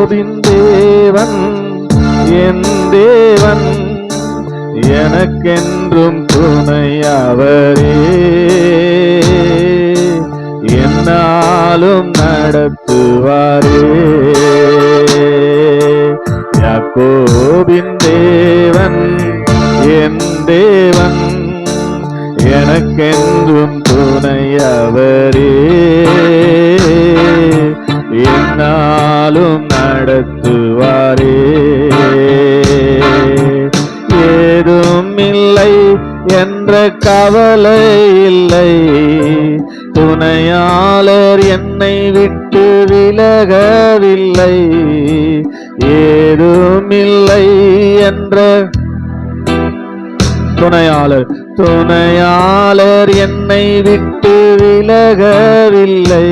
யாக்கோபின் தேவன் என் தேவன் எனக்கென்றும் துணை அவரே என்னாலும் நடத்துவாரே. யாக்கோபின் தேவன் என் தேவன் எனக்கென்றும் துணை அவரே கவலை இல்லை துணையாளர் என்னை விட்டு விலகவில்லை. ஏதும் இல்லை என்ற துணையாளர் துணையாளர் என்னை விட்டு விலகவில்லை.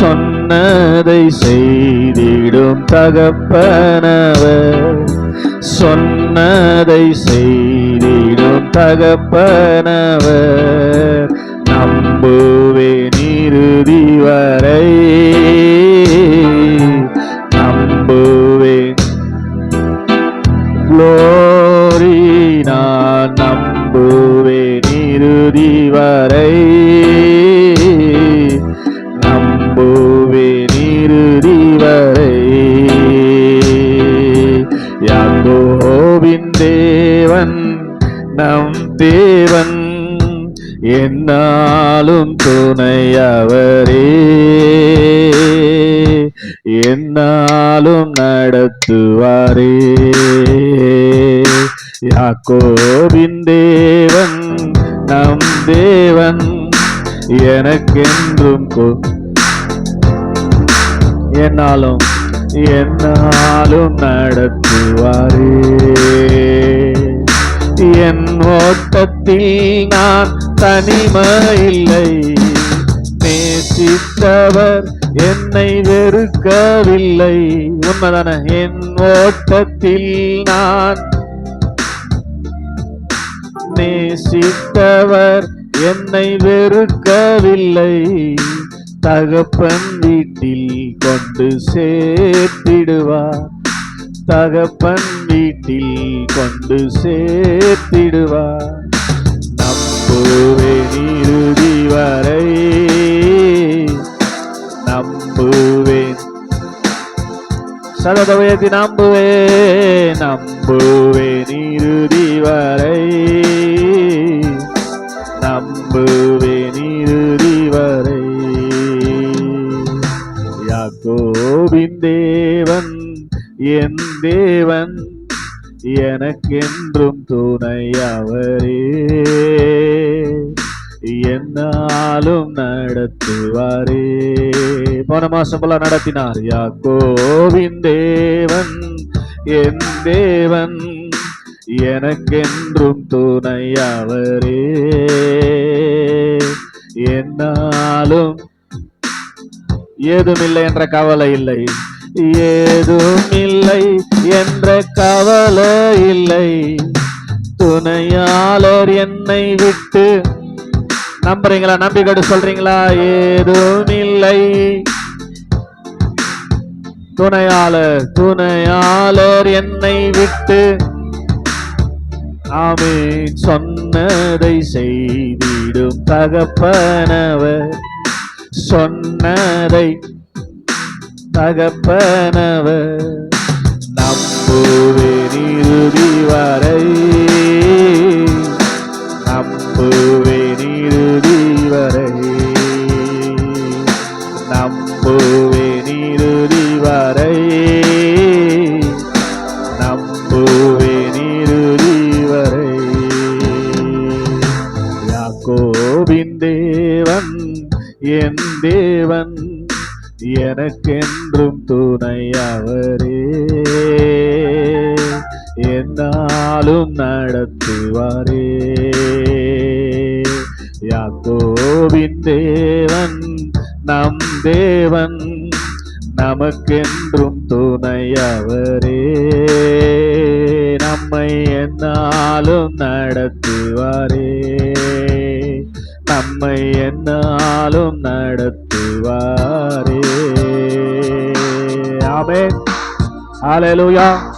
சொன்னதை செய்திடும் தகப்பனவர் சொன்னதை செய்தி தகப்பனவர் நம்புவேன் இறுதி வரை. என்னாலும் துணையவரே. என்னாலும் நடத்துவாரே. யாக்கோபின் தேவன் நம் தேவன் எனக்கென்றும் என்னாலும் என்னாலும் நடத்துவாரே. என் ஓட்டத்தில் நான் தனிமையில்லை நேசித்தவர் என்னை வெறுக்கவில்லை. உண்மைதான? என் ஓட்டத்தில் நான் நேசித்தவர் என்னை வெறுக்கவில்லை. தகப்பன் வீட்டில் கொண்டு சேர்த்திடுவார். தகப்பன் வீட்டில் கொண்டு சேர்த்திடுவார். நம்புவேன் இறுதி வரை நம்புவேன் சதத உயர்த்தி நம்புவேன். நம்புவேன் இறுதி வரை. என் தேவன் எனக்கென்றும் துணை அவரே. என்னாலும் நடத்துவாரே. போன மாசம் போல நடத்தினார் யாக்கோவின் தேவன் என் தேவன் எனக்கென்றும் துணை அவரே. என்னாலும் ஏதுமில்லை என்ற கவலை இல்லை. ஏதும் இல்லை என்ற கவலை இல்லை. துணையாளர் என்னை விட்டு. நம்புறீங்களா? நம்பிக்கை சொல்றீங்களா? ஏதும் இல்லை துணையாளர் துணையாளர் என்னை விட்டு. ஆமே சொன்னதை செய்திடும் தகப்பனவர். சொன்னதை தகப்பனவர் நம்புவேன் இறுதி வரை. நம்புவேன் இறுதி வரை. நம்புவேன் இறுதி வரை. நம்புவேன் இறுதி வரை. யாக்கோவின் தேவன் என் தேவன். எனக்கென்றும் துணை அவரே. என்னாலும் நடத்துவாரே. யாக்கோவின் தேவன் நம் தேவன் நமக்கென்றும் துணை அவரே. நம்மை என்னாலும் நடத்துவாரே. நம்மை என்னாலும் நடத்துவாரே. Hallelujah.